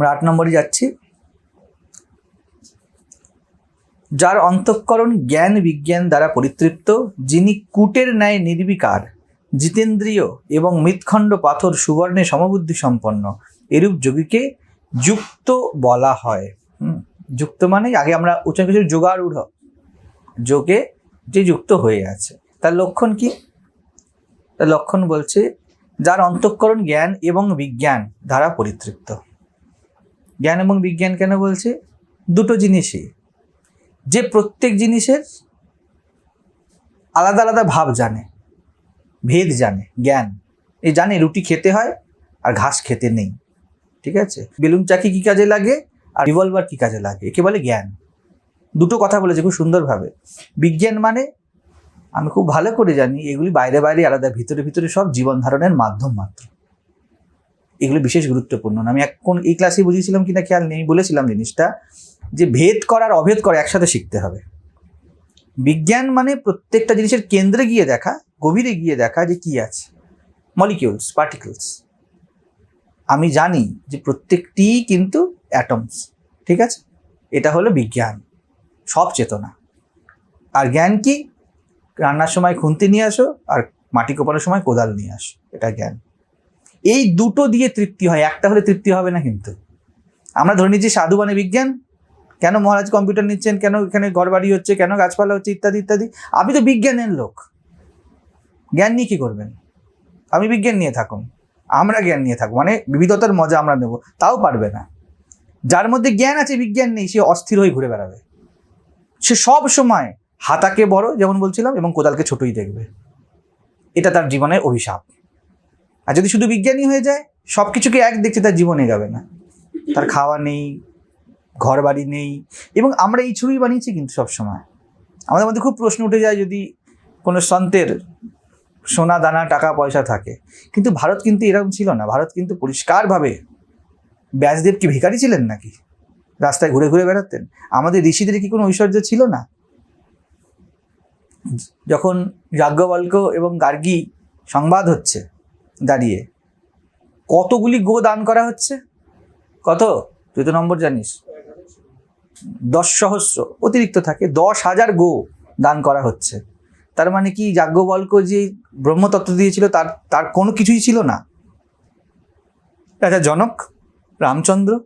আমরা আট নম্বরে যাচ্ছি। যার অন্তঃকরণ জ্ঞান বিজ্ঞান দ্বারা পরিতৃপ্ত, যিনি কূটের ন্যায় নির্বিকার, জিতেন্দ্রীয় এবং মৃৎখণ্ড পাথর সুবর্ণে সমবুদ্ধি সম্পন্ন, এরূপ যোগীকে যুক্ত বলা হয়। যুক্ত মানে আগে আমরা উচ্চারণ কিছু যোগারূঢ়, যোগে যে যুক্ত হয়ে আছে। তার লক্ষণ কি? তার লক্ষণ বলছে, যার অন্তঃকরণ জ্ঞান এবং বিজ্ঞান দ্বারা পরিতৃপ্ত। জ্ঞান এবং বিজ্ঞান কেন বলছে? দুটো জিনিসই। যে প্রত্যেক জিনিসের আলাদা আলাদা ভাব জানে, ভেদ জানে, জ্ঞান। এই জানে রুটি খেতে হয় আর ঘাস খেতে নেই। ঠিক আছে? বেলুন চাকি কী কাজে লাগে আর রিভলভার কী কাজে লাগে? একে বলে জ্ঞান। দুটো কথা বলেছে খুব সুন্দরভাবে। বিজ্ঞান মানে আমি খুব ভালো করে জানি, এগুলি বাইরে বাইরে, আলাদা, ভিতরে ভিতরে সব জীবন ধারণের মাধ্যম মাত্র। এগুলো বিশেষ গুরুত্বপূর্ণ আমি এখন এই ক্লাসে বুঝিয়েছিলাম কিনা খেয়াল নেই, বলেছিলাম জিনিসটা যে ভেদ করার অভেদ করা একসাথে শিখতে হবে। বিজ্ঞান মানে প্রত্যেকটা জিনিসের কেন্দ্রে গিয়ে দেখা, গভীরে গিয়ে দেখা যে কি আছে। মলিকিউলস পার্টিকলস আমি জানি যে প্রত্যেকটি কিন্তু অ্যাটমস ঠিক আছে? এটা হলো বিজ্ঞান, সব চেতনা। আর জ্ঞান কি? রান্নার সময় খুন্তি নিয়ে আসো আর মাটি কোপানোর সময় কোদাল নিয়ে আসো, এটা জ্ঞান। এই দুটো দিয়ে তৃপ্তি হয়, একটা হলে তৃপ্তি হবে না কিন্তু। আমরা ধরে নিচ্ছি সাধু মানে বিজ্ঞান, কেন মহারাজ কম্পিউটার নিচ্ছেন, কেন এখানে ঘরবাড়ি হচ্ছে, কেন গাছপালা হচ্ছে, ইত্যাদি ইত্যাদি। আপনি তো বিজ্ঞানের লোক। জ্ঞান নিয়ে কী করবেন? আমি বিজ্ঞান নিয়ে থাকুন। আমরা জ্ঞান নিয়ে থাকব মানে বিবিধতার মজা আমরা নেব, তাও পারবে না। যার মধ্যে জ্ঞান আছে, বিজ্ঞান নেই, সে অস্থির হয়ে ঘুরে বেড়াবে। সে সব সময় হাতাকে বড়, যেমন বলছিলাম, এবং কোদালকে ছোটই দেখবে। এটা তার জীবনের অভিশাপ। আর যদি শুধু বিজ্ঞানী হয়ে যায় সব কিছুকে এক দেখছে তার জীবনে যাবে না। তার খাওয়া নেই ঘর বাড়ি নেই, এবং আমরা এই ছবি বানিয়েছি কিন্তু সব সময় আমাদের মধ্যে খুব প্রশ্ন উঠে যায় যদি কোনো সন্তের সোনা, দানা, টাকা, পয়সা থাকে। কিন্তু ভারত কিন্তু এরকম ছিল না। ভারত কিন্তু পরিষ্কারভাবে ব্যাসদেব কি ভিখারি ছিলেন নাকি? রাস্তায় ঘুরে ঘুরে বেড়াতেন? আমাদের ঋষিদের কি কোনো ঐশ্বর্য ছিল না? যখন যাজ্ঞবল্ক এবং গার্গী সংবাদ হচ্ছে দাঁড়িয়ে। কতগুলি গো দান করা হচ্ছে? কত? তুই তো নম্বর জানিস। দশ সহস্র, অতিরিক্ত থাকে, দশ হাজার গো দান করা হচ্ছে। তার মানে কি যাজ্ঞবল্ক যে ব্রহ্মতত্ত্ব দিয়েছিল, তার তার কোনো কিছুই ছিল না। রাজা জনক, রামচন্দ্র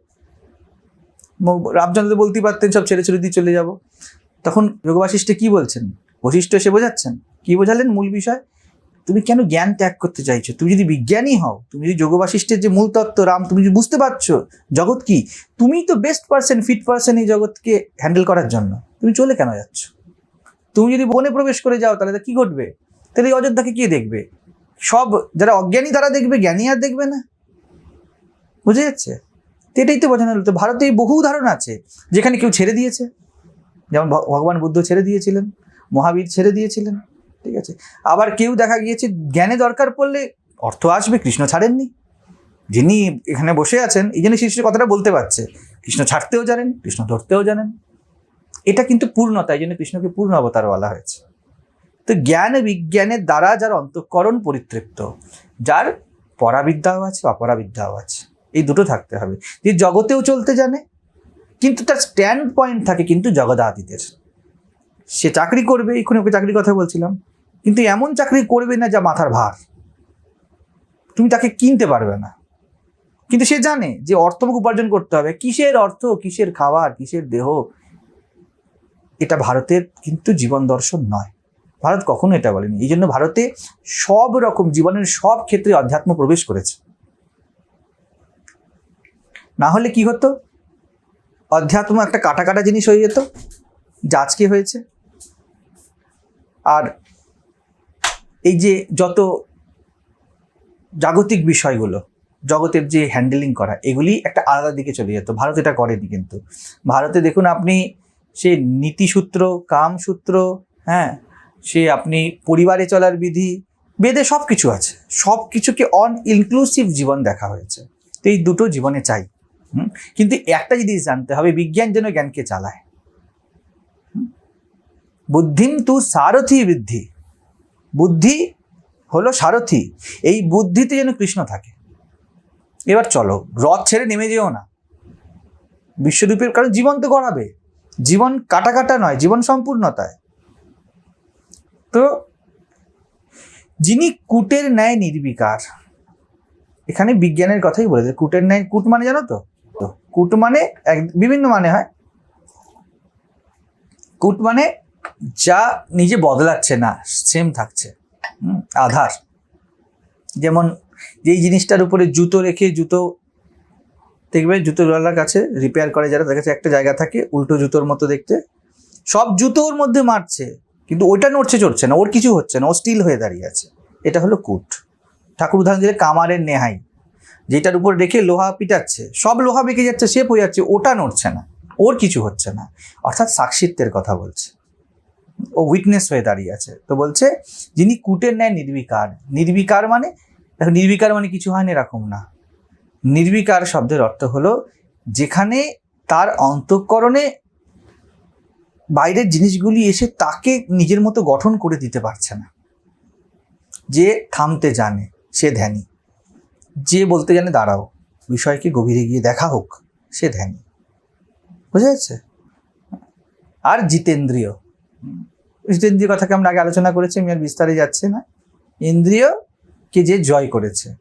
রামচন্দ্র বলতেই পারতেন, সব ছেড়ে ছেড়ে দিয়ে চলে যাব। তখন যোগ বাশিষ্ঠে কি বলছেন? বশিষ্ঠ এসে বোঝাচ্ছেন? কি বোঝালেন মূল বিষয়? তুমি কেন জ্ঞান ত্যাগ করতে চাইছো? তুমি যদি বিজ্ঞানী হও, তুমি যদি যোগ বাশিষ্ঠের যে মূল তত্ত্ব রাম, তুমি যদি বুঝতে পারছ জগৎ কি, তুমি তো বেস্ট পার্সন ফিট পার্সন এই জগৎকে হ্যান্ডেল করার জন্য। তুমি চলে কেন যাচ্ছ? তুমি যদি বনে প্রবেশ করে যাও, তাহলে কি ঘটবে? তাহলে এই অযোধ্যাকে কে দেখবে? সব যারা অজ্ঞানী তারা দেখবে, জ্ঞানী আর দেখবে না। বুঝে যাচ্ছে? তো এটাই তো বোঝানো হলো তো ভারতে বহু উদাহরণ আছে, যেখানে কেউ ছেড়ে দিয়েছে। যেমন ভগবান বুদ্ধ ছেড়ে দিয়েছিলেন, মহাবীর ছেড়ে দিয়েছিলেন। ঠিক আছে। আবার কেউ দেখা গিয়েছে, জ্ঞানে দরকার পড়লে অর্থ আসবে, কৃষ্ণ ছাড়েননি। যিনি এখানে বসে আছেন, এই জন্য শিষ্য কথাটা বলতে পারছে। কৃষ্ণ ছাড়তেও জানেন, কৃষ্ণ ধরতেও জানেন। এটা কিন্তু পূর্ণতা, এই জন্য কৃষ্ণকে পূর্ণ অবতার বলা হয়েছে। তো জ্ঞান বিজ্ঞানের দ্বারা যার অন্তঃকরণ পরিতৃপ্ত, যার পরাবিদ্যাও আছে, অপরাবিদ্যাও আছে, এই দুটো থাকতে হবে। যে জগতেও চলতে জানে, কিন্তু তার স্ট্যান্ড পয়েন্ট থাকে কিন্তু জগদাদিদের। সে চাকরি করবে, এক্ষুনি ওকে চাকরির কথা বলছিলাম। কিন্তু এমন চাকরি করবে না যা মাথার ভার। তুমি তাকে কিনতে পারবে না। কিন্তু সে জানে যে অর্থমুখ উপার্জন করতে হবে। কিসের অর্থ, কিসের খাবার, কিসের দেহ? এটা ভারতের কিন্তু জীবন দর্শন নয়। ভারত কখনো এটা বলেনি। এই জন্য ভারতে সব রকম জীবনের সব ক্ষেত্রে অধ্যাত্ম প্রবেশ করেছে। না হলে কি হতো? অধ্যাত্ম একটা কাটা কাটা জিনিস হয়ে যেত। যা আজকে হয়েছে। আর এই যে যত জাগতিক বিষয়গুলো, জগতের যে হ্যান্ডেলিং করা, এগুলি একটা আলাদা দিকে চলে যেত। ভারত এটা করেনি কিন্তু। ভারতে দেখুন আপনি সে নীতিসূত্র, কামসূত্র হ্যাঁ সে আপনি পরিবারে চলার বিধি, বেদে সব কিছু আছে। সব কিছুকে অন ইনক্লুসিভ জীবন দেখা হয়েছে। তো এই দুটো জীবনে চাই? কিন্তু একটা জিনিস জানতে হবে, বিজ্ঞান যেন জ্ঞানকে চালায়? বুদ্ধিম তু সারথি বৃদ্ধি। বুদ্ধি হলো সারথি, এই বুদ্ধিতে যেন কৃষ্ণ থাকে। এবার চলো, রথ ছেড়ে নেমে যেও না। বিশ্বরূপের কারণ জীবন তো গড়াবে, জীবন কাটা কাটা নয়, জীবন সম্পূর্ণতায়। তো যিনি কুটের ন্যায় নির্বিকার, এখানে বিজ্ঞানের কথাই বলেছে, কুটের ন্যায়, কুট মানে জানো তো? কুট মানে এক, বিভিন্ন মানে হয়। কুট মানে যা নিজে বদলাচ্ছে না সেম থাকছে। আধার। যেমন যেই জিনিসটার উপরে জুতো রেখে জুতো দেখবে, জুতোওয়ালার কাছে রিপেয়ার করে যারা তার কাছে একটা জায়গা থাকে, উল্টো জুতোর মতো দেখতে। সব জুতো ওর মধ্যে মারছে, কিন্তু ওইটা নড়ছে, চড়ছে না, ওর কিছু হচ্ছে না, ও স্টিল হয়ে দাঁড়িয়ে আছে। এটা হলো কুট। ঠাকুর উদাহরণ দিলে কামারের নেহাই। যেটার উপর রেখে লোহা পিটাচ্ছে, সব লোহা বেঁকে যাচ্ছে শেপ হয়ে যাচ্ছে, ওটা নড়ছে না, ওর কিছু হচ্ছে না। অর্থাৎ সাক্ষিত্বের কথা বলছে। ও উইকনেস হয়ে দাঁড়িয়ে আছে। তো বলছে, যিনি কুটের ন্যায় নির্বিকার নির্বিকার মানে দেখো নির্বিকার মানে কিছু হয় না, এরকম না। নির্বিকার শব্দের অর্থ হলো, যেখানে তার অন্তঃকরণে বাইরের জিনিসগুলি এসে তাকে নিজের মতো গঠন করে দিতে পারছে না। যে থামতে জানে, সে ধ্যানী। যে বলতে জানে, দাঁড়াও। বিষয়কে গভীরে গিয়ে দেখা হোক, সে ধ্যানী। বুঝা যাচ্ছে? আর জিতেন্দ্রীয় জিতেন্দ্রীয় কথাকে আমরা আগে আলোচনা করেছি, আমি আর বিস্তারে যাচ্ছি না। ইন্দ্রিয়কে যে জয় করেছে।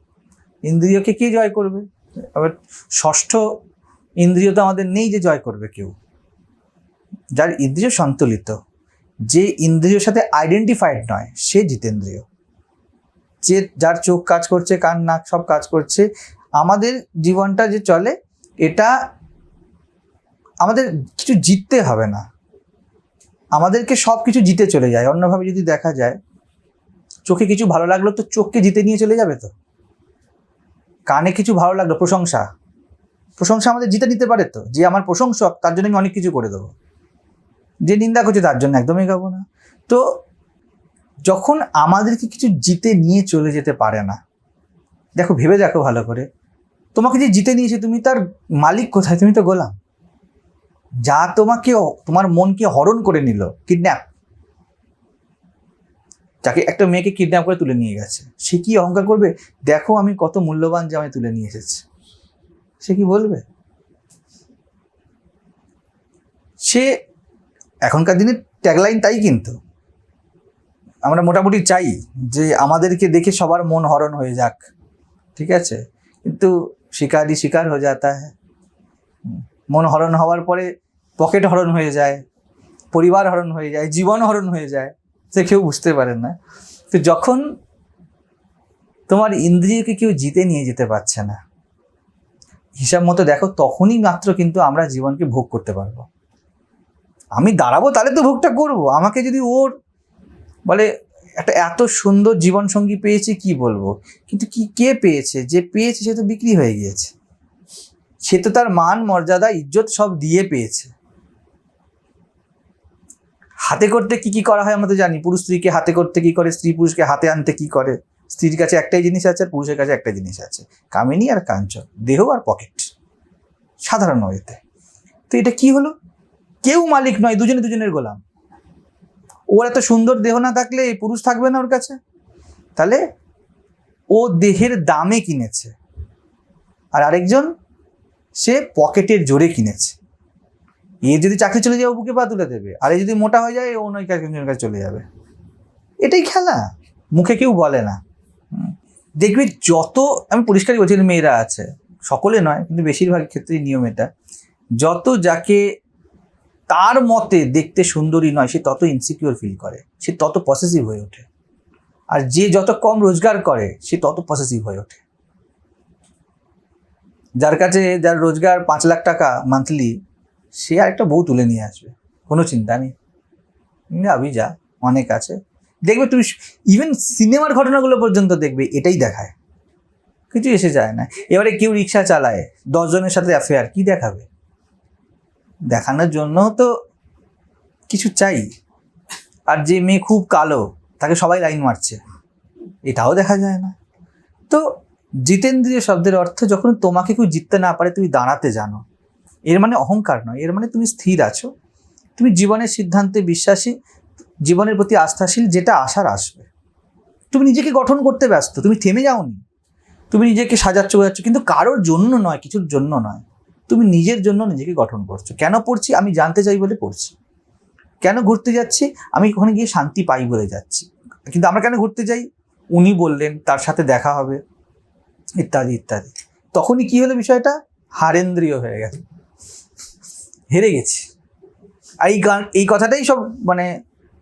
ইন্দ্রিয়কে কে জয় করবে? আবার ষষ্ঠ ইন্দ্রিয় তো আমাদের নেই যে জয় করবে কেউ। যার ইন্দ্রিয় সন্তুলিত, যে ইন্দ্রিয়র সাথে আইডেন্টিফাইড নয়, সে জিতেন্দ্রিয়। যে যার চোখ কাজ করছে, কান, নাক সব কাজ করছে, আমাদের জীবনটা যে চলে, এটা আমাদের কিছু জিততে হবে না। আমাদেরকে সব কিছু জিতে চলে যায়। অন্যভাবে যদি দেখা যায়, চোখে কিছু ভালো লাগল তো চোখকে জিতে নিয়ে চলে যাবে তো? কানে কিছু ভালো লাগল, প্রশংসা। প্রশংসা আমাদের জিতে নিতে পারে তো? যে আমার প্রশংসক, তার জন্য আমি অনেক কিছু করে দেবো। যে নিন্দা করছে, তার জন্য একদমই গাবো না। তো যখন আমাদেরকে কিছু জিতে নিয়ে চলে যেতে পারে না, দেখো, ভেবে দেখো ভালো করে। তোমাকে যে জিতে নিয়েছে, তুমি তার মালিক কোথায়? তুমি তো গোলাম। যা তোমাকে তোমার মনকে হরণ করে নিল কিডন্যাপ যাকে একটা মেয়েকে কিডন্যাপ করে তুলে নিয়ে গেছে। সে কি অহংকার করবে? দেখো আমি কত মূল্যবান জামাই তুলে নিয়ে এসেছি। সে কি বলবে? সে এখনকার দিনে ট্যাগলাইন তাই কিন্তু। আমরা মোটামুটি চাই যে আমাদেরকে দেখে সবার মন হরণ হয়ে যাক। ঠিক আছে? কিন্তু শিকারই শিকার হয়ে যাতা হ্যাঁ মন হরণ হওয়ার পরে পকেট হরণ হয়ে যায়, পরিবার হরণ হয়ে যায়, জীবন হরণ হয়ে যায়, সে কেউ বুঝতে পারেন না। তো যখন তোমার ইন্দ্রিয়কে কেউ জিতে নিয়ে যেতে পারছে না, হিসাব মতো দেখো তখনই মাত্র কিন্তু আমরা জীবনকে ভোগ করতে পারব। আমি দাঁড়াবো তাহলে তো ভোগটা করব। আমাকে যদি ওর বলে, একটা এত সুন্দর জীবনসঙ্গী পেয়েছে কি বলব? কিন্তু কি, কে পেয়েছে? যে পেয়েছে সে তো বিক্রি হয়ে গিয়েছে। সে তো তার মান, মর্যাদা, ইজ্জত সব দিয়ে পেয়েছে। হাতে করতে কি কি করা হয় আমরা তো জানি। পুরুষ স্ত্রীকে হাতে করতে কি করে? স্ত্রী পুরুষকে হাতে আনতে কি করে? স্ত্রীর কাছে একটাই জিনিস আছে আর পুরুষের কাছে একটাই জিনিস আছে। কামিনী আর কাঞ্চন, দেহ আর পকেট। সাধারণ এতে তো এটা কি হলো? কেউ মালিক নয়, দুজনে দুজনের গোলাম। ওর এত সুন্দর দেহ না থাকলে এই পুরুষ থাকবে না ওর কাছে? তাহলে ও দেহের দামে কিনেছে। আর আরেকজন, সে পকেটের জোরে কিনেছে। এ যদি চাকরি চলে যায়, ও বুকে পা তুলে দেবে। আর এ যদি মোটা হয়ে যায়, ও নয় একজনের কাছে চলে যাবে। এটাই খেলা। মুখে কেউ বলে না। দেখবি যত, আমি পরিষ্কারই বলছি মেয়েরা আছে। সকলে নয়, কিন্তু বেশিরভাগ ক্ষেত্রেই নিয়ম এটা। যত যাকে তার মতে দেখতে সুন্দরী নয়, সে তত ইনসিকিউর ফিল করে। সে তত পসেসিভ হয়ে ওঠে। আর যে যত কম রোজগার করে, সে তত পসেসিভ হয়ে ওঠে। যার কাছে, যার রোজগার পাঁচ লাখ টাকা মান্থলি সে আরেকটা বউ তুলে নিয়ে আসবে। কোনো চিন্তা নেই। আবি যা অনেক আছে। দেখবে তুমি ইভেন সিনেমার ঘটনাগুলো পর্যন্ত দেখবে, এটাই দেখায়। কিছু এসে যায় না। এবারে কেউ রিক্সা চালায়, দশজনের সাথে অ্যাফেয়ার কি দেখাবে? দেখানোর জন্য তো কিছু চাই। আর যে মেয়ে খুব কালো, তাকে সবাই লাইন মারছে। এটাও দেখা যায় না। তো জিতেন্দ্রীয় শব্দের অর্থ যখন তোমাকে কেউ জিততে না পারে, তুমি দাঁড়াতে জানো। এর মানে অহংকার নয়, এর মানে তুমি স্থির আছো। তুমি জীবনের সিদ্ধান্তে বিশ্বাসী, জীবনের প্রতি আস্থাশীল, যেটা আসার আসবে। তুমি নিজেকে গঠন করতে ব্যস্ত, তুমি থেমে যাওনি। তুমি নিজেকে সাজাচ্ছ বোঝাচ্ছ কিন্তু কারোর জন্য নয়, কিছুর জন্য নয়। তুমি নিজের জন্য নিজেকে গঠন করছ। কেন পড়ছি? আমি জানতে চাই বলে পড়ছি। কেন ঘুরতে যাচ্ছি? আমি ওখানে গিয়ে শান্তি পাই বলে যাচ্ছি। কিন্তু আমরা কেন ঘুরতে যাই? উনি বললেন, তার সাথে দেখা হবে। ইত্যাদি ইত্যাদি। তখনই কি হলো বিষয়টা? হারেন্দ্রীয় হয়ে গেল। হেরে গেছি। এই গান, এই কথাটাই সব মানে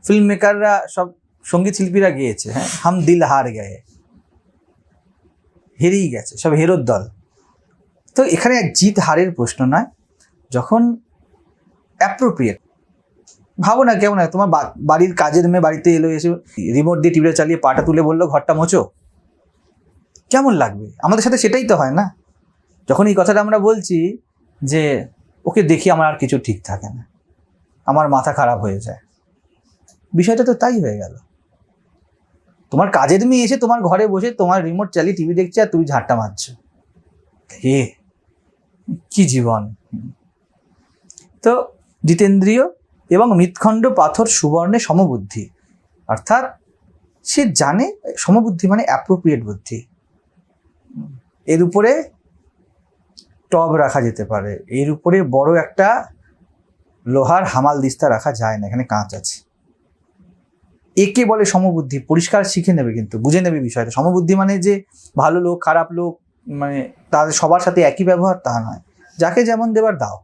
ফিল্ম মেকাররা সব সংগীত শিল্পীরা গেয়েছে হ্যাঁ? হাম দিল হার গায়ে। হেরেই গেছে, সব হেরোর দল। তো এখানে এক জিত হারের প্রশ্ন নয়, যখন অ্যাপ্রোপ্রিয়েট ভাবো না, কেমন তোমার বাড়ির কাজের মেয়ে বাড়িতে এলো, এসে রিমোট দিয়ে টিভিটা চালিয়ে পাটা তুলে বলল, ঘরটা মোচো কেমন লাগবে? আমাদের সাথে সেটাই তো হয় না। যখন এই কথাটা আমরা বলছি যে ওকে দেখি আমার আর কিছু ঠিক থাকে না। আমার মাথা খারাপ হয়ে যায়। বিষয়টা তো তাই হয়ে গেল। তোমার কাজের মেয়ে এসে তোমার ঘরে বসে তোমার রিমোট চালিয়ে টিভি দেখছে আর তুমি ঝাঁটটা মারছো। হে, কি জীবন। তো জিতেন্দ্রীয় এবং মৃৎখণ্ড পাথর সুবর্ণে সমবুদ্ধি। অর্থাৎ সে জানে সমবুদ্ধি মানে অ্যাপ্রোপ্রিয়েট বুদ্ধি। এর উপরে টব রাখা যেতে পারে। এর উপরে বড় একটা লোহার হামাল দিস্তা রাখা যায় না, এখানে কাঁচ আছে। একে বলে সমবুদ্ধি, পরিষ্কার শিখে নেবে কিন্তু, বুঝে নেবে বিষয়টা। সমবুদ্ধি মানে যে ভালো লোক, খারাপ লোক মানে তাদের সবার সাথে একই ব্যবহার তা নয়। যাকে যেমন দেবার দাও।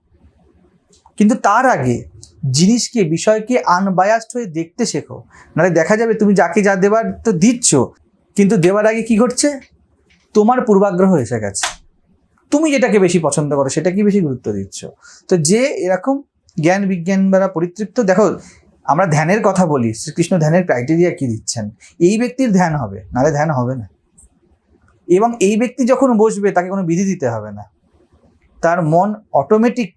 কিন্তু তার আগে জিনিসকে, বিষয়কে আনবায়াসড হয়ে দেখতে শেখো। নাহলে দেখা যাবে তুমি যাকে যা দেবার তো দিচ্ছ, কিন্তু দেওয়ার আগে কি ঘটছে? তোমার পূর্বাগ্রহ এসে গেছে। তুমি যেটাকে বেশি পছন্দ করো সেটাকে বেশি গুরুত্ব দিচ্ছ। তো যে এরকম জ্ঞান বিজ্ঞান দ্বারা পরিতৃপ্ত, দেখো, আমরা ধ্যানের কথা বলি, শ্রীকৃষ্ণ ধ্যানের ক্রাইটেরিয়া কি দিচ্ছেন? এই ব্যক্তির ধ্যান হবে, নাহলে ধ্যান হবে না। এবং এই ব্যক্তি যখন বসবে, তাকে কোনো বিধি দিতে হবে না। তার মন অটোমেটিক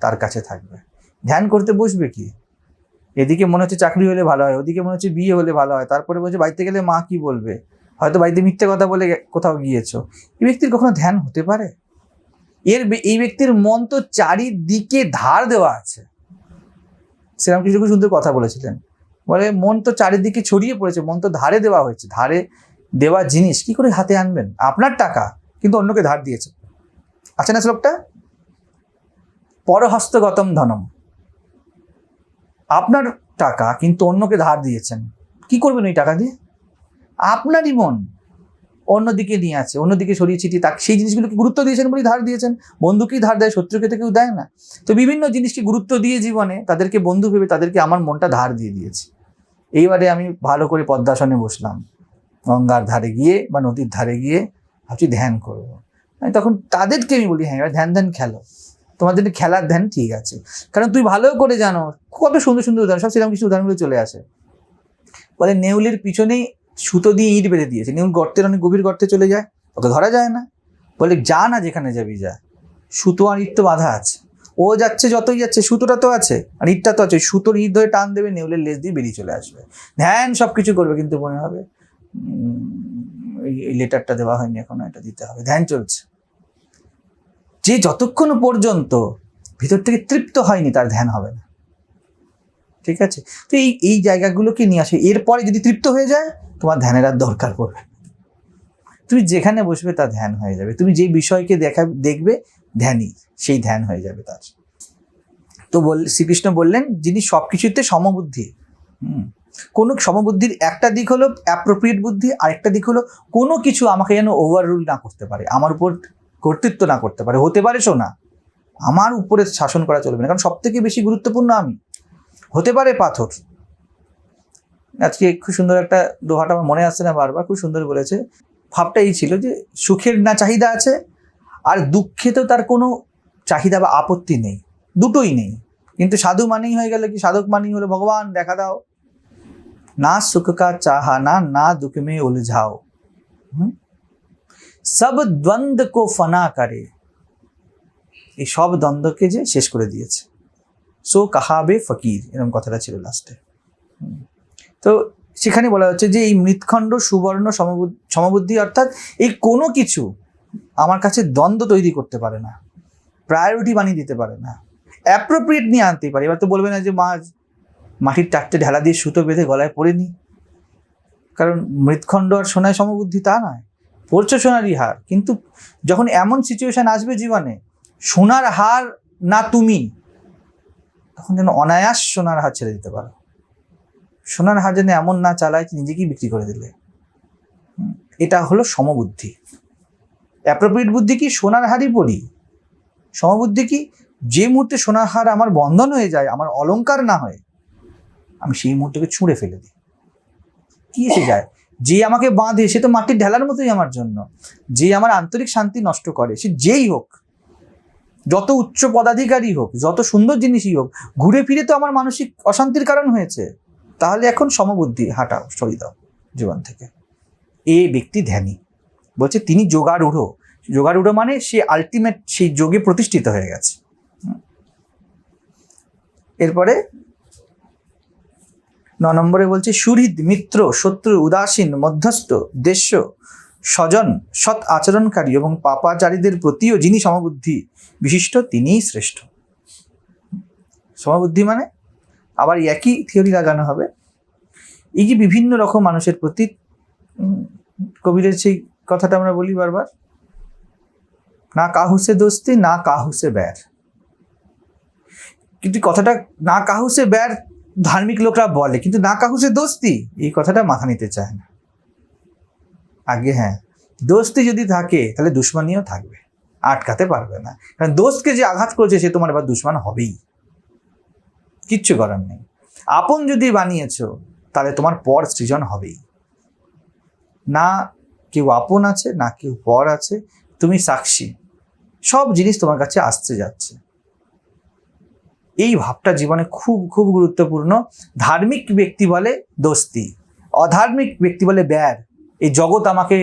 তার কাছে থাকবে। ধ্যান করতে বসবে কি? এদিকে মনে হচ্ছে চাকরি হলে ভালো হয়, ওদিকে মনে হচ্ছে বিয়ে হলে ভালো হয়, তারপরে বলছে বাড়িতে গেলে মা কি বলবে? হয়তো বাড়িতে মিথ্যে কথা বলে কোথাও গিয়েছো। এই ব্যক্তির কখনো ধ্যান হতে পারে? এর এই ব্যক্তির মন তো চারিদিকে ধার দেওয়া আছে। শ্রীরামকৃষ্ণ খুব সুন্দর কথা বলেছিলেন। বলে, মন তো চারিদিকে ছড়িয়ে পড়েছে, মন তো ধারে দেওয়া হয়েছে। ধারে দেওয়া জিনিস, কি করে হাতে আনবেন? আপনার টাকা, কিন্তু অন্যকে ধার দিয়েছে। আছে না শ্লোকটা? পরহস্তগতম ধনম। আপনার টাকা, কিন্তু অন্যকে ধার দিয়েছেন। কি করবেন ওই টাকা দিয়ে? আপনারই মন। অন্যদিকে নিয়ে আছে, অন্যদিকে সরিয়ে ছিটিয়ে তাকে সেই জিনিসগুলোকে গুরুত্ব দিয়েছেন বলেই ধার দিয়েছেন। বন্ধুকেই ধার দেয়, শত্রুকে তো কেউ দেয় না। তো বিভিন্ন জিনিসকে গুরুত্ব দিয়ে জীবনে তাদেরকে বন্ধু ভেবে তাদেরকে আমার মনটা ধার দিয়ে দিয়েছি। এইবারে আমি ভালো করে পদ্মাসনে বসলাম। গঙ্গার ধারে গিয়ে বা নদীর ধারে গিয়ে ভাবছি ধ্যান করব। আমি তখন তাদেরকে আমি বলি হ্যাঁ এবার ধ্যান ধ্যান খেলো। তোমাদের খেলার ধ্যান ঠিক আছে। কারণ তুই ভালো করে জানো কত সুন্দর সুন্দর উদাহরণ, সব সেরকম কিছু উদাহরণগুলো চলে আসে। বলে নেউলের পিছনেই সুতো দিয়ে ইট বেঁধে দিয়েছে। নেউল গর্তের অনেক গভীর গর্তে চলে যায়, ওকে ধরা যায় না। বলে যা না যেখানে যাবি যা। সুতো আর ইট তো বাঁধা আছে। ও যাচ্ছে যতই যাচ্ছে, সুতোটা তো আছে, আর ইটটা তো আছে। সুতোর ইট ধরে টান দেবে, নেউলের লেজ দিয়ে বেরিয়ে চলে আসবে। ধ্যান সব কিছু করবে কিন্তু মনে হবে এই লেটারটা দেওয়া হয়নি এখনও, এটা দিতে হবে। ধ্যান চলছে। যে যতক্ষণ পর্যন্ত ভিতর থেকে তৃপ্ত হয়নি, তার ধ্যান হবে না। ঠিক আছে? তো এই এই জায়গাগুলোকে নিয়ে আসে। এরপরে যদি তৃপ্ত হয়ে যায় তোমার ধ্যানের আর দরকার পড়বে তুমি যেখানে বসবে তা ধ্যান হয়ে যাবে। তুমি যে বিষয়কে দেখা, দেখবে ধ্যানই, সেই ধ্যান হয়ে যাবে তার। তো বল, শ্রীকৃষ্ণ বললেন, যিনি সব কিছুতে সমবুদ্ধি, হুম, কোনো সমবুদ্ধির একটা দিক হলো অ্যাপ্রোপ্রিয়েট বুদ্ধি, আরেকটা দিক হলো কোনো কিছু আমাকে যেন ওভার রুল না করতে পারে, আমার উপর কর্তৃত্ব না করতে পারে। হতে পারে শোনা, আমার উপরে শাসন করা চলবে না, কারণ সব থেকে বেশি গুরুত্বপূর্ণ আমি। হতে পারে পাথর আজকে খুব সুন্দর একটা দোহাটা আমার মনে আসছে না বারবার, খুব সুন্দর বলেছে। ভাবটা এই ছিল যে সুখের না চাহিদা আছে, আর দুঃখে তো তার কোনো চাহিদা বা আপত্তি নেই, দুটোই নেই। কিন্তু সাধু মানেই হয়ে গেল কি, সাধক মানেই হলো ভগবান, দেখা দাও। না সুখ কা চাহানা না দুঃখ মে উলঝাও? সব দ্বন্দ্ব কো ফনা করে। এই সব দ্বন্দ্বকে যে শেষ করে দিয়েছে। সো কাহাবে ফকির এরকম কথাটা ছিল লাস্টে তো সেখানে বলা হচ্ছে যে এই মৃৎখণ্ড, সুবর্ণ সমবুদ্ধি অর্থাৎ এই কোনো কিছু আমার কাছে দ্বন্দ্ব তৈরি করতে পারে না প্রায়োরিটি বানিয়ে দিতে পারে না অ্যাপ্রোপ্রিয়েট নিয়ে আনতেই পারে। এবার তো বলবে না যে মা, মাটির চারটে ঢেলা দিয়ে সুতো বেঁধে গলায় পরে নি। কারণ মৃৎখণ্ড আর সোনায় সমবুদ্ধি তা নয়, পড়ছো সোনারই হার। কিন্তু যখন এমন সিচুয়েশান আসবে জীবনে, সোনার হার না তুমি, তখন যেন অনায়াস সোনার হার ছেড়ে দিতে পারো। সোনার হার যেন এমন না চালায় যে নিজেকেই বিক্রি করে দিলে? এটা হলো সমবুদ্ধি। অ্যাপ্রোপ্রিয়েট বুদ্ধি কি? সোনার হারই পড়ি। সমবুদ্ধি কি? যে মুহূর্তে সোনার হার আমার বন্ধন হয়ে যায়, আমার অলংকার না হয়, আমি সেই মুহূর্তকে ছুঁড়ে ফেলে দিই। কি এসে যায়? যে আমাকে বাঁধে, সে তো মাটির ঢেলার মতোই আমার জন্য। যে আমার আন্তরিক শান্তি নষ্ট করে, সে যেই হোক, যত উচ্চ পদাধিকারী হোক, যত সুন্দর জিনিসই হোক, ঘুরে ফিরে তো আমার মানসিক অশান্তির কারণ হয়েছে। তাহলে এখন সমবুদ্ধি হাঁটাও, সরিয়ে দাও জীবন থেকে। এ ব্যক্তি ধ্যানী। বলছে, তিনি যোগারূঢ়। যোগারূঢ় মানে সে আলটিমেট সেই যোগে প্রতিষ্ঠিত হয়ে গেছে। এরপরে ন নম্বরে বলছে, সুহৃদ, মিত্র, শত্রু, উদাসীন, মধ্যস্থ দেশ্য স্বজন, সৎ আচরণকারী এবং পাপাচারীদের প্রতিও যিনি সমবুদ্ধি বিশিষ্ট, তিনিই শ্রেষ্ঠ। সমবুদ্ধি মানে আবার একই থিওরি লাগানো হবে। এই যে বিভিন্ন রকম মানুষের প্রতি কবিরের সেই কথাটা আমরা বলি বারবার, না কাহুসে দোস্তি, না কাহুসে ব্যার। কিন্তু কথাটা না কাহুসে ব্যার ধার্মিক লোকরা বলে, কিন্তু না কাহুসে দোস্তি, এই কথাটা মাথা নিতে চায় না। আগে হ্যাঁ দোস্তি যদি থাকে, তাহলে দুশ্মনীও থাকবে, আটকাতে পারবে না। কারণ দোস্তকে যে আঘাত করেছে, সে তোমার এবার দুশ্মন হবেই। কিচ্ছু করার নেই। আপন যদি বানিয়েছো, তাহলে তোমার পর সৃজন হবেই। না কেউ আপন আছে, না কেউ পর আছে, তুমি সাক্ষী। সব জিনিস তোমার কাছে আসতে যাচ্ছে। এই ভাবটা জীবনে খুব খুব গুরুত্বপূর্ণ। ধার্মিক ব্যক্তি বলে দোস্তি, অধার্মিক ব্যক্তি বলে ব্যার এই জগৎ আমাকে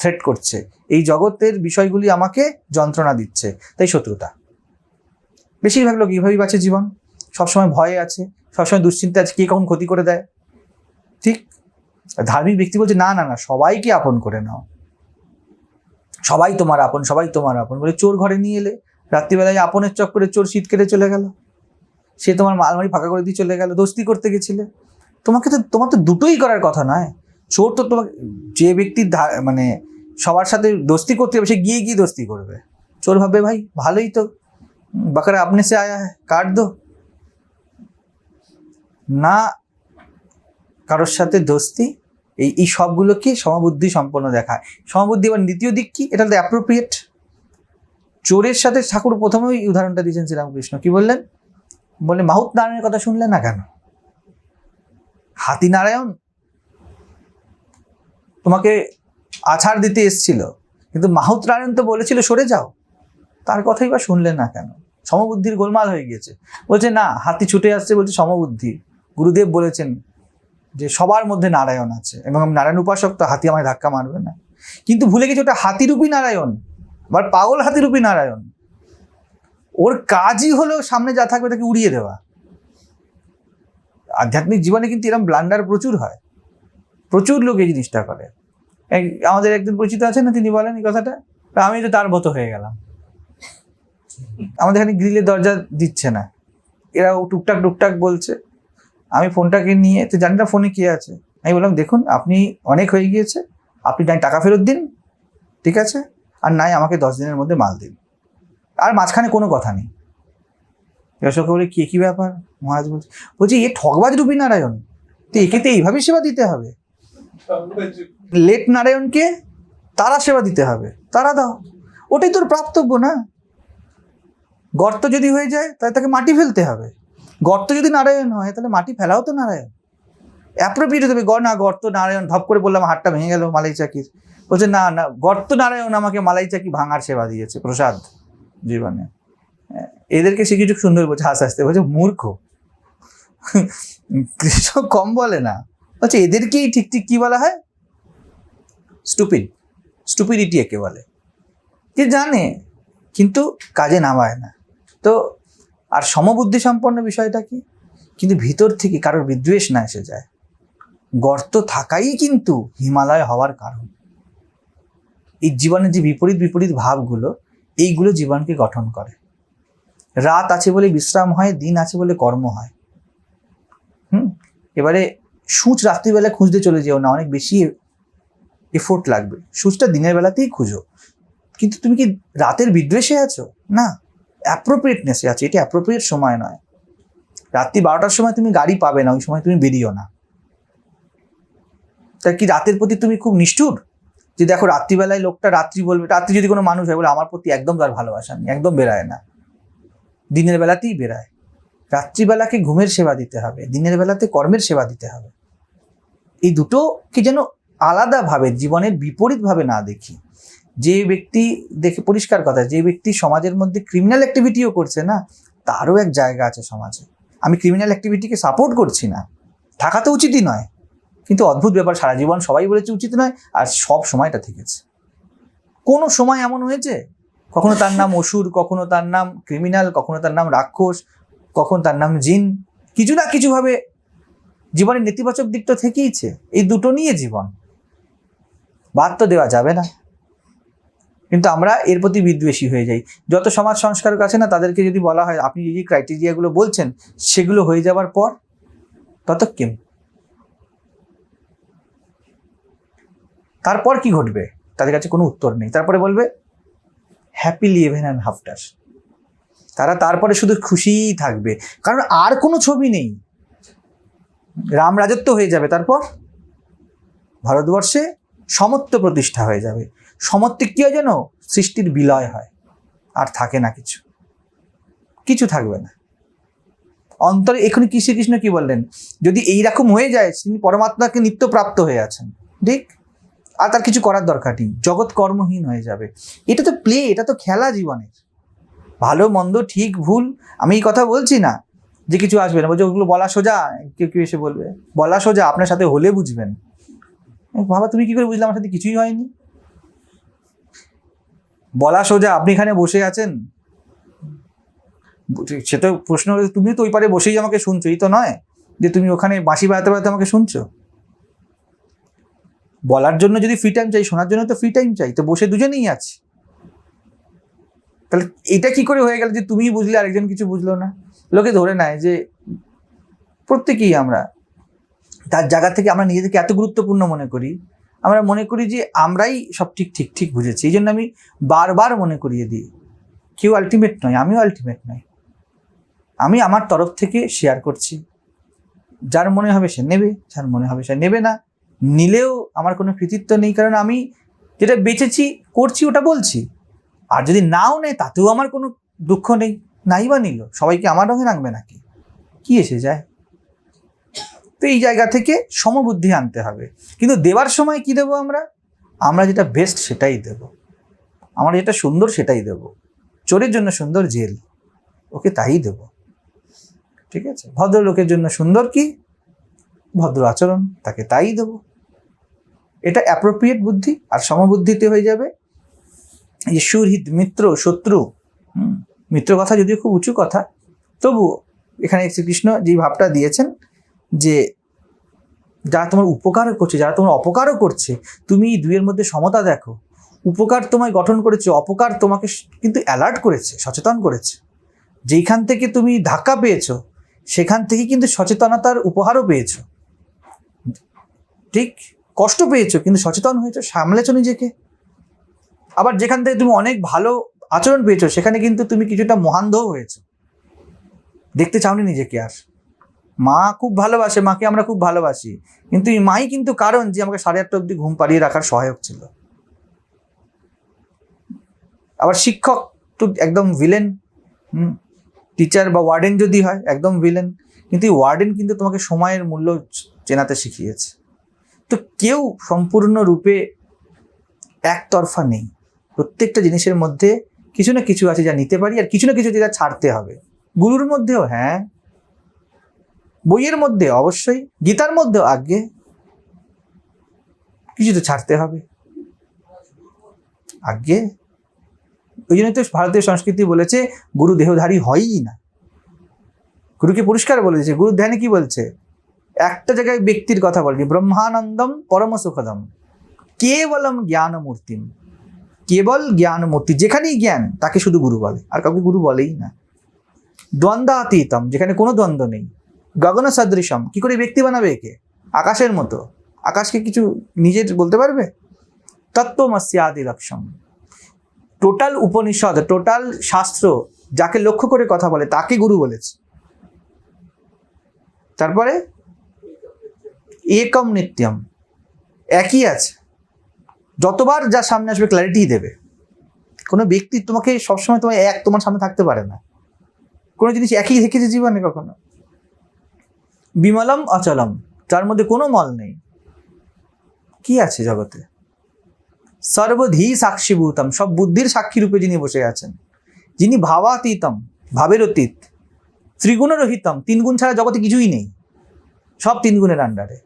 থ্রেট করছে। এই জগতের বিষয়গুলি আমাকে যন্ত্রণা দিচ্ছে। তাই শত্রুতা। বেশিরভাগ লোক এইভাবেই বাঁচে জীবন। সবসময় ভয়ে আছে, সবসময় দুশ্চিন্তা আছে, কে কখন ক্ষতি করে দেয়? ঠিক? ধার্মিক ব্যক্তি বলছে, না না না, সবাইকে আপন করে নাও। সবাই তোমার আপন, সবাই তোমার আপন। বলে চোর ঘরে নিয়ে এলে, রাত্রিবেলায় আপনের চক্করে চোর শীত কেটে চলে গেল। সে তোমার মালমারি ফাঁকা করে দিয়ে চলে গেল, দোস্তি করতে গেছিলে। তোমাকে তো, তোমার তো দুটোই করার কথা নয়। চোর তো তোমাকে, যে ব্যক্তি মানে সবার সাথে দোস্তি করতে হবে সে গিয়ে গিয়ে দোস্তি করবে। চোর ভাববে, ভাই, ভালোই তো। বাকারা আপনি সে আয়া হ্যাঁ কাট দো না কারোর সাথে দোস্তি, এই এই সবগুলোকে সমবুদ্ধি সম্পন্ন দেখায়। সমবুদ্ধি এবার দ্বিতীয় দিক কি? এটা তো অ্যাপ্রোপ্রিয়েট চোরের সাথে ঠাকুর প্রথমেই উদাহরণটা দিয়েছেন শ্রীরামকৃষ্ণ। কি বললেন? বলে মাহুত নারায়ণের কথা শুনলে না কেন? হাতি নারায়ণ তোমাকে আছাড় দিতে এসছিল, কিন্তু মাহুত নারায়ণ তো বলেছিল, সরে যাও। তার কথাই বা শুনলে না কেন? সমবুদ্ধির গোলমাল হয়ে গিয়েছে। বলছে, না, হাতি ছুটে আসছে বলছে সমবুদ্ধি। গুরুদেব বলেছেন যে সবার মধ্যে নারায়ণ আছে এবং নারায়ণ উপাসক তো হাতি আমায় ধাক্কা মারবে না। কিন্তু ভুলে গেছি ওটা হাতিরূপী নারায়ণ, আবার পাগল হাতিরূপী নারায়ণ। ওর কাজই হলো সামনে যা থাকবে তাকে উড়িয়ে দেওয়া। আধ্যাত্মিক জীবনে কিন্তু এরকম ব্লান্ডার প্রচুর হয়। প্রচুর লোক এই জিনিসটা করে। আমাদের একজন পরিচিত আছে না, তিনি বলেন এই কথাটা? আমি তো তার মতো হয়ে গেলাম। আমাদের এখানে গ্রিলের দরজা দিচ্ছে না। এরা টুকটাক টুকটাক বলছে। আমি ফোনটাকে নিয়ে, তো জানি না ফোনে কে আছে। আমি বললাম, দেখুন, আপনি অনেক হয়ে গিয়েছে। আপনি নাই টাকা ফেরত দিন, ঠিক আছে? আর নাই আমাকে দশ দিনের মধ্যে মাল দিন। আর মাঝখানে কোনো কথা নেই। দর্শককে বলে, কে, কী ব্যাপার? মহারাজ বলছে, বলছি, এ ঠকবাজ রূপী নারায়ণ। তো একে তো এইভাবেই সেবা দিতে হবে। লেট নারায়ণকে তারা সেবা দিতে হবে। তারা দাও। ওটাই তোর প্রাপ্তব্য না? গর্ত যদি হয়ে যায়, তাহলে তাকে মাটি ফেলতে হবে। গর্ত যদি নারায়ণ হয়, তাহলে মাটি ফেলাও তো নারায়ণ। অ্যাপ্রোপ্রিয়েট দেবে গ না, গর্ত নারায়ণ। ধপ করে বললাম, হাতটা ভেঙে গেল মালাই চাকির। বলছে, না না, গর্ত নারায়ণ আমাকে মালাই চাকি ভাঙার সেবা দিয়েছে, প্রসাদ জীবনে। এদেরকে সে কিছু সুন্দর বলছে, হাসতে হাসতে বলছে, মূর্খ। কৃষ্ণ কম বলে না। বলছে, এদেরকেই ঠিক ঠিক কি বলা হয়? স্টুপিড স্টুপিডিটি একে বলে। যে জানে, কিন্তু কাজে নামায় না। তো আর সমবুদ্ধি সম্পন্ন বিষয়টা কি? কিন্তু ভিতর থেকে কারোর বিদ্বেষ না এসে যায়। গর্ত থাকাই কিন্তু হিমালয় হওয়ার কারণ। এই জীবনের যে বিপরীত বিপরীত ভাবগুলো, এইগুলো জীবনকে গঠন করে। রাত আছে বলে বিশ্রাম হয়, দিন আছে বলে কর্ম হয়। হুম? এবারে সূচ রাত্রিবেলা খুঁজতে চলে যেও না, অনেক বেশি এফোর্ট লাগবে। সূচটা দিনের বেলাতেই খুঁজো। কিন্তু তুমি কি রাতের বিদ্বেষে আছো? না। অ্যাপ্রোপ্রিয়েটনেসে আছে, এটা অ্যাপ্রোপ্রিয়েট সময় নয়। রাত্রি বারোটার সময় তুমি গাড়ি পাবে না, ওই সময় তুমি বেরিও না। তা কি রাতের প্রতি তুমি খুব নিষ্ঠুর? যে দেখো রাত্রিবেলায় লোকটা রাত্রি বলবে, রাত্রি যদি কোনো মানুষ হয়, বলে আমার প্রতি একদম তার ভালোবাসা নেই, একদম বেরায় না। দিনের বেলাতেই বেরায়। রাত্রিবেলাকে ঘুমের সেবা দিতে হবে, দিনের বেলাতে কর্মের সেবা দিতে হবে। এই দুটোকে যেন আলাদাভাবে, জীবনের বিপরীতভাবে না দেখি। যে ব্যক্তি দেখে পরিষ্কার কথা, যে ব্যক্তি সমাজের মধ্যে ক্রিমিনাল অ্যাক্টিভিটিও করছে না, তারও এক জায়গা আছে সমাজে। আমি ক্রিমিনাল অ্যাক্টিভিটিকে সাপোর্ট করছি না। থাকা তো উচিতই নয়। কিন্তু অদ্ভুত ব্যাপার, সারা জীবন সবাই বলেছে উচিত নয়, আর সব সময়টা থেকেছে। কোনো সময় এমন হয়েছে? কখনো তার নাম অসুর, কখনো তার নাম ক্রিমিনাল কখনো তার নাম রাক্ষস, কখন তার নাম জিন। কিছু না কিছুভাবে জীবনের নেতিবাচক দিকটা থেকেইছে। এই দুটো নিয়ে জীবন। বাদ তো দেওয়া যাবে না। কিন্তু আমরা এর প্রতি বিদ্বেষী হয়ে যাই। যত সমাজ সংস্কারক আছে না, তাদেরকে যদি বলা হয়, আপনি যে ক্রাইটেরিয়াগুলো বলছেন, সেগুলো হয়ে যাওয়ার পর ততক্ষণ তারপর কি ঘটবে? তাদের কাছে কোনো উত্তর নেই। তারপরে বলবে হ্যাপিলি ইভেন অ্যান্ড হাফটার তারা তারপরে শুধু খুশিই থাকবে। কারণ আর কোনো ছবি নেই। রাম রাজত্ব হয়ে যাবে, তারপর ভারতবর্ষে সমত্ব প্রতিষ্ঠা হয়ে যাবে। সমত্বে কি হয় যেন? সৃষ্টির বিলয় হয়। আর থাকে না কিছু। কিছু থাকবে না। অন্তরে এখানে কি শ্রীকৃষ্ণ কি বললেন? যদি এইরকম হয়ে যায়, তিনি পরমাত্মাকে নিত্যপ্রাপ্ত হয়ে আছেন। ঠিক? আর তার কিছু করার দরকার নেই। জগৎ কর্মহীন হয়ে যাবে। এটা তো প্লে এটা তো খেলা জীবনের। ভালো, মন্দ, ঠিক, ভুল, আমি এই কথা বলছি না যে কিছু আসবে না। বলছে, ওগুলো বলা সোজা। কেউ কেউ এসে বলবে, বলা সোজা, আপনার সাথে হলে বুঝবেন। বাবা, তুমি কি করে বুঝলে? আমার সাথে কিছুই হয়নি। বলা সোজা, আপনি এখানে বসে আছেন? সে তো প্রশ্ন তুমি তো ওই পারে বসেই আমাকে শুনছো। এই তো নয় যে তুমি ওখানে বাঁশি বাজাতে বাজাতে আমাকে শুনছো। বলার জন্য যদি ফ্রি টাইম চাই, শোনার জন্য তো ফ্রি টাইম চাই, তো বসে দুজনেই আছি। তাহলে এটা কি করে হয়ে গেল যে তুমি বুঝলে, আরেকজন কিছু বুঝলো না? লোকে ধরে নেয় যে প্রত্যেকেই আমরা, তার জায়গা থেকে আমরা নিজেদেরকে এত গুরুত্বপূর্ণ মনে করি আমরা মনে করি যে আমরাই সব ঠিক ঠিক ঠিক বুঝেছি। এই জন্য আমি বারবার মনে করিয়ে দিই, কেউ আলটিমেট নয়, আমিও আলটিমেট নয় আমি আমার তরফ থেকে শেয়ার করছি। যার মনে হবে সে নেবে, যার মনে হবে সে নেবে না, নিলেও আমার কোনো কৃতিত্ব নেই, কারণ আমি যেটা বেঁচেছি, করছি, ওটা বলছি। আর যদি নাও নেয়, তাতেও আমার কোনো দুঃখ নেই। নাই বা নিল, সবাইকে আমার রঙে রাখবে নাকি? কি এসে যায়? তো এই জায়গা থেকে সমবুদ্ধি আনতে হবে। কিন্তু দেওয়ার সময় কি দেবো আমরা? আমরা যেটা বেস্ট সেটাই দেব। আমরা যেটা সুন্দর সেটাই দেব। চোরের জন্য সুন্দর জেল, ওকে তাই দেব। ঠিক আছে? ভদ্রলোকের জন্য সুন্দর কি? ভদ্র আচরণ, তাকে তাই দেব। এটা অ্যাপ্রোপ্রিয়েট বুদ্ধি, আর সমবুদ্ধিতে হয়ে যাবে। এই সুরহিত, মিত্র, শত্রু মিত্র কথা যদিও খুব উঁচু কথা তবু এখানে শ্রীকৃষ্ণ যে ভাবটা দিয়েছেন যে যারা তোমার উপকারও করছে, যারা তোমার অপকারও করছে, তুমি দুইয়ের মধ্যে সমতা দেখো। উপকার তোমায় গঠন করেছে, অপকার তোমাকে কিন্তু অ্যালার্ট করেছে, সচেতন করেছে। যেইখান থেকে তুমি ধাক্কা পেয়েছ, সেখান থেকে কিন্তু সচেতনতার উপহারও পেয়েছ। ঠিক? কষ্ট পেয়েছ, কিন্তু সচেতন হয়েছো, সামলেছো নিজেকে। আবার যেখান থেকে তুমি অনেক ভালো আচরণ পেয়েছ, সেখানে কিন্তু তুমি কিছুটা মহান্ধও হয়েছো। দেখতে চাওনি নিজেকে আর। মা খুব ভালোবাসে, মাকে আমরা খুব ভালোবাসি। কিন্তু এই মাই কিন্তু কারণ যে আমাকে সাড়ে আটটা অব্দি ঘুম পাড়িয়ে রাখার সহায়ক ছিল। আবার শিক্ষক তো একদম ভিলেন হুম টিচার বা ওয়ার্ডেন যদি হয়, একদম ভিলেন কিন্তু এই ওয়ার্ডেন কিন্তু তোমাকে সময়ের মূল্য চেনাতে শিখিয়েছে। তো কেউ সম্পূর্ণরূপে একতরফা নেই। প্রত্যেকটা জিনিসের মধ্যে কিছু না কিছু আছে যা নিতে পারি আর কিছু না কিছু যেটা ছাড়তে হবে। গুরুর মধ্যেও হ্যাঁ বইয়ের মধ্যে অবশ্যই, গীতার মধ্যেও আগে কিছু তো ছাড়তে হবে। আগে, ওই জন্য তো ভারতীয় সংস্কৃতি বলেছে, গুরু দেহধারী হয়ই না। গুরুকে পরিষ্কার বলেছে গুরু ধ্যানে কি বলছে? একটা জায়গায় ব্যক্তির কথা বলছে, ব্রহ্মানন্দম পরম সুখদম, কেবলম জ্ঞানমূর্তিম। কেবল জ্ঞানমূর্তি, যেখানেই জ্ঞান, তাকে শুধু গুরু বলে, আর কাউকে গুরু বলেই না। দ্বন্দ্বাতীতম, যেখানে কোনো দ্বন্দ্ব নেই। গগন সদৃশম কি করে ব্যক্তি বানাবে একে? আকাশের মতো। আকাশকে কিছু নিজের বলতে পারবে? তত্ত্বমস্যাদি লক্ষ্যম টোটাল উপনিষদ, টোটাল শাস্ত্র যাকে লক্ষ্য করে কথা বলে, তাকে গুরু বলেছে। তারপরে, একম নিত্যম। একই আছে। যতবার যা সামনে আসবে ক্ল্যারিটি দেবে। কোনো ব্যক্তি তোমাকে সবসময় তোমার এক, তোমার সামনে থাকতে পারে না। কোনো জিনিস একই দেখেছে জীবনে কখনো? বিমলম অচলম, তার মধ্যে কোনো মল নেই। কি আছে জগতে? সর্বধি সাক্ষীভূতম, সব বুদ্ধির সাক্ষী রূপে যিনি বসে আছেন, যিনি ভাবাতীতম ভাবের অতীত ত্রিগুণরহিতম তিন গুণ ছাড়া জগতে কিছুই নেই, সব তিন গুণের আন্ডারে।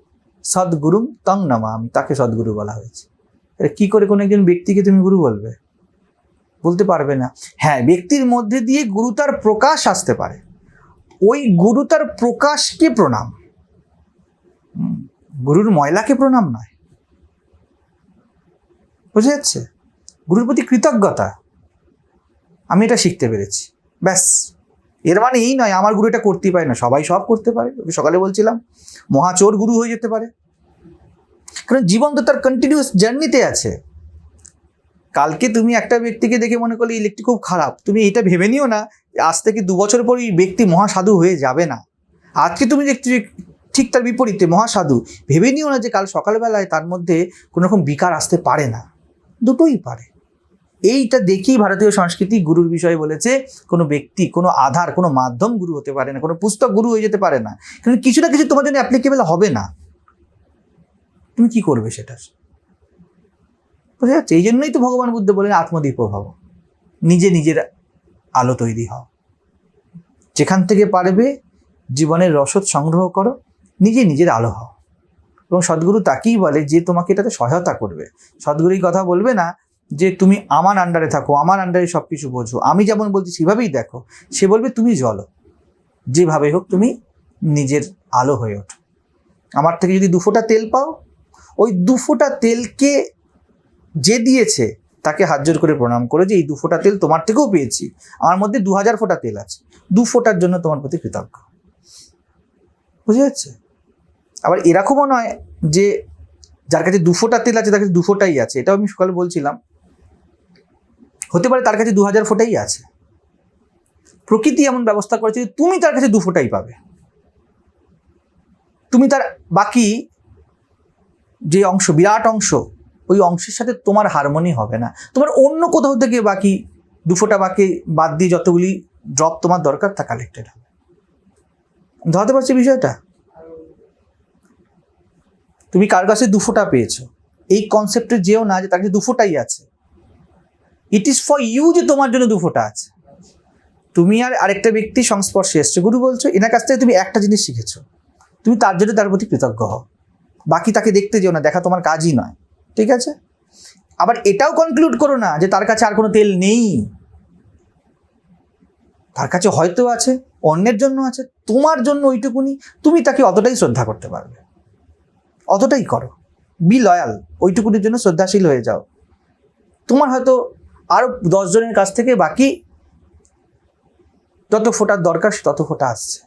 সদ্গুরুম তং নামা আমি তাকে সদ্গুরু বলা হয়েছে। এটা কি করে কোনো একজন ব্যক্তিকে তুমি গুরু বলবে? বলতে পারবে না। হ্যাঁ ব্যক্তির মধ্যে দিয়ে গুরুতার প্রকাশ আসতে পারে। ওই গুরু তার প্রকাশকে প্রণাম। গুরুর ময়লাকে প্রণাম নয়। বুঝে যাচ্ছে? গুরুর প্রতি কৃতজ্ঞতা। আমি এটা শিখতে পেরেছি। ব্যাস। এর মানে এই নয়, আমার গুরু এটা করতেই পারে না। সবাই সব করতে পারে। ওকে সকালে বলছিলাম মহাচোর গুরু হয়ে যেতে পারে। কারণ জীবন তো তার কন্টিনিউয়াস জার্নিতে আছে। কালকে তুমি একটা ব্যক্তিকে দেখে মনে করলে ইলেকট্রিক খুব খারাপ। তুমি এটা ভেবে নিও না আজ থেকে দু বছর পর এই ব্যক্তি মহাসাধু হয়ে যাবে না। আজকে তুমি দেখছি যে ঠিক তার বিপরীতে মহাসাধু, ভেবে নিও না যে কাল সকালবেলায় তার মধ্যে কোনো রকম বিকার আসতে পারে না। দুটোই পারে। এইটা দেখেই ভারতীয় সংস্কৃতি গুরুর বিষয়ে বলেছে, কোনো ব্যক্তি, কোনো আধার, কোনো মাধ্যম গুরু হতে পারে না, কোনো পুস্তক গুরু হয়ে যেতে পারে না। কিন্তু কিছু না কিছু তোমার জন্য অ্যাপ্লিকেবল হবে না। তুমি কি করবে সেটা? বোঝা যাচ্ছে, এই জন্যই তো ভগবান বুদ্ধ বলেন আত্মদীপ ভাব নিজে নিজের আলো তৈরি হও। যেখান থেকে পারবে জীবনের রসদ সংগ্রহ করো, নিজে নিজের আলো হও। এবং সদ্গুরু তাকেই বলে যে তোমাকে এটাতে সহায়তা করবে। সদ্গুরু কথা বলবে না যে তুমি আমার আন্ডারে থাকো, আমার আন্ডারে সব কিছু বোঝো। আমি যেমন বলছি সেভাবেই দেখো। সে বলবে, তুমি জলো। যেভাবে হোক তুমি নিজের আলো হয়ে ওঠো। আমার থেকে যদি দুফোটা তেল পাও, ওই দুফোটা তেলকে যে দিয়েছে তাকে হাত জোর করে প্রণাম করে যে, এই দু ফোঁটা তেল তোমার থেকেও পেয়েছি। আমার মধ্যে দু হাজার ফোঁটা তেল আছে। দু ফোঁটার জন্য তোমার প্রতি কৃতজ্ঞ। বুঝে যাচ্ছে? আবার এরকমও নয় যে, যার কাছে দু ফোঁটা তেল আছে, তার কাছে দু ফোঁটাই আছে। এটাও আমি সকালে বলছিলাম। হতে পারে তার কাছে দু হাজার ফোঁটাই আছে। প্রকৃতি এমন ব্যবস্থা করেছে যে, তুমি তার কাছে দু ফোঁটাই পাবে। তুমি তার বাকি যে অংশ, বিরাট অংশ ওই অংশের সাথে তোমার হারমোনি হবে না। তোমার অন্য কোথাও থেকে বাকি দুফোটা বাকি বাদ দিয়ে যতগুলি ড্রপ তোমার দরকার তা কালেক্টেড হবে। ধরাতে পারছি বিষয়টা? তুমি কার কাছে দুফোটা পেয়েছ? এই কনসেপ্টে যেও না যে তার কাছে দুফোটাই আছে। ইট ইজ ফর ইউ যে তোমার জন্য দুফোটা আছে। তুমি আর আরেকটা ব্যক্তি সংস্পর্শে এসছো। গুরু বলছো, এনার কাছ থেকে তুমি একটা জিনিস শিখেছো। তুমি তার জন্য তার প্রতি কৃতজ্ঞ হও। বাকি তাকে দেখতে যেও না, দেখা তোমার কাজই নয়। ঠিক আছে? আবার এটাও কনক্লুড করো না যে তার কাছে আর কোনো তেল নেই। তার কাছে হয়তো আছে, অন্যের জন্য আছে, তোমার জন্য ওইটুকুনি, তুমি তাকে অতটাই শ্রদ্ধা করতে পারবে। অতটাই করো। বি লয়াল ওইটুকুনির জন্য শ্রদ্ধাশীল হয়ে যাও। তোমার হয়তো আরও দশজনের কাছ থেকে বাকি যত ফোটার দরকার তত ফোটা আসছে।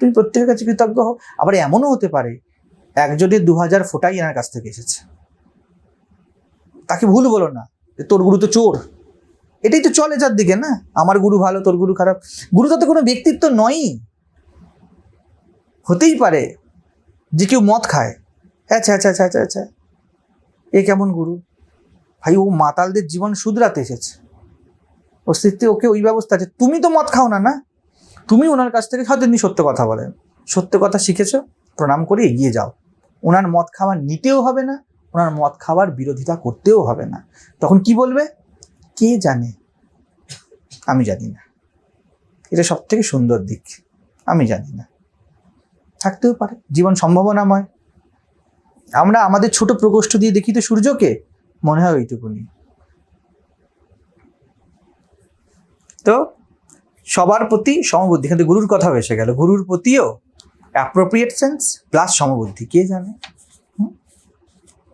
তুমি প্রত্যেকের কাছে কৃতজ্ঞ হও। আবার এমনও হতে পারে, একজনের দু হাজার ফোটাই এনার কাছ থেকে এসেছে। তাকে ভুল বলো না, যে তোর গুরু তো চোর। এটাই তো চলে যার দিকে, না? আমার গুরু ভালো, তোর গুরু খারাপ। গুরু তো কোনো ব্যক্তিত্ব নয়ই। হতেই পারে যে কেউ মদ খায়। আচ্ছা আচ্ছা আচ্ছা আচ্ছা আচ্ছা। এ কেমন গুরু? ভাই, ও মাতালদের জীবন শুধরাতে এসেছে। অস্তিত্বে ওকে ওই ব্যবস্থা আছে। তুমি তো মদ খাও না না? তুমি ওনার কাছ থেকে হয়তো তিনি সত্য কথা বলেন সত্য কথা শিখেছো, প্রণাম করে এগিয়ে যাও। ওনার মদ খাওয়া নিতেও হবে না। ওনার মদ খাওয়ার বিরোধিতা করতেও হবে না। তখন কি বলবে? কে জানে? আমি জানি না। এটা সব থেকে সুন্দর দিক। আমি জানি না। থাকতেও পারে। জীবন সম্ভাবনাময়। আমরা আমাদের ছোট প্রকোষ্ঠ দিয়ে দেখি তো সূর্যকে। মনে হয় ওইটুকুনি। তো সবার প্রতি সমবুদ্ধি। কিন্তু গুরুর কথা এসে গেল। গুরুর প্রতিও অ্যাপ্রোপ্রিয়েট সেন্স প্লাস সমবুদ্ধি। কে জানে?